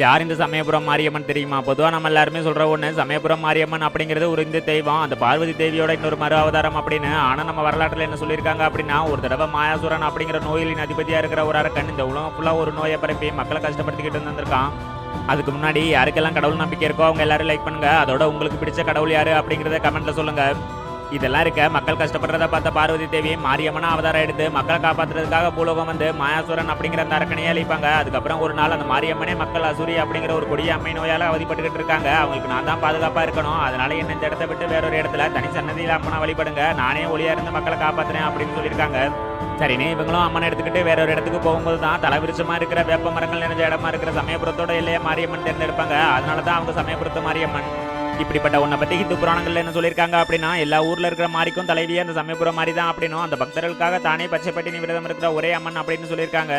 யார் இந்த சமயபுரம் மாரியம்மன் தெரியுமா? பொதுவாக நம்ம எல்லாருமே சொல்ற ஒன்று சமயபுரம் மாரியம்மன் அப்படிங்கிறது ஒரு இந்து தெய்வம் அந்த பார்வதி தேவியோட இன்னொரு மறு அவதாரம் அப்படின்னு. ஆனால் நம்ம வரலாற்றில் என்ன சொல்லியிருக்காங்க அப்படின்னா ஒரு தடவை மாயாசுரன் அப்படிங்கிற நோயிலின் அதிபதியாக இருக்கிற ஒரு அரக்கன் இந்த உலகம் ஃபுல்லாக ஒரு நோயை பரப்பி மக்களை கஷ்டப்படுத்திக்கிட்டு இருந்திருக்கான். அதுக்கு முன்னாடி யாருக்கெல்லாம் கடவுள் நம்பிக்கை இருக்கோ அவங்க எல்லாரும் லைக் பண்ணுங்க. அதோட உங்களுக்கு பிடிச்ச கடவுள் யாரு அப்படிங்கிறத கமெண்ட்ல சொல்லுங்க. இதெல்லாம் இருக்க மக்கள் கஷ்டப்படுறத பார்த்த பார்வதி தேவி மாரியம்மனா அவதாரம் எடுத்து மக்களை காப்பாத்துறதுக்காக பூலோகம் வந்து மாயாசுரன் அப்படிங்கிற அந்த அரக்கனையே அழிப்பாங்க. அதுக்கப்புறம் ஒரு நாள் அந்த மாரியம்மனே மக்கள் அசூரி அப்படிங்கிற ஒரு கொடிய அம்மை நோயால் அவதிப்பட்டுக்கிட்டு இருக்காங்க. அவங்களுக்கு நான் தான் பாதுகாப்பா இருக்கணும். அதனால என்ன இந்த இடத்த விட்டு வேற ஒரு இடத்துல தனி சன்னதியில் அம்மனை வழிபடுங்க. நானே ஒளியா இருந்து மக்களை காப்பாத்துறேன் அப்படின்னு சொல்லியிருக்காங்க. சரினே இவங்களும் அம்மனை எடுத்துக்கிட்டு வேற ஒரு இடத்துக்கு போகும்போது தான் தலைவிருச்சமா இருக்கிற வேப்ப மரங்கள் நிறைஞ்ச இடமா இருக்கிற சமயபுரத்தோட இல்லையே மாரியம்மன் தேர்ந்தெடுப்பாங்க. அதனால தான் அவங்க சமயபுரத்து மாரியம்மன். இப்படிப்பட்ட உன்னை பத்தி ஹிந்து புராணங்கள்ல என்ன சொல்லியிருக்காங்க அப்படின்னா எல்லா ஊர்ல இருக்கிற மாரிக்கும் தலைவியே அந்த சமயபுரம் மாதிரி தான் அப்படின்னும். அந்த பக்தர்களுக்காக தானே பச்சைப்பட்டினி விரதம் இருக்கிற ஒரே அம்மன் அப்படின்னு சொல்லியிருக்காங்க.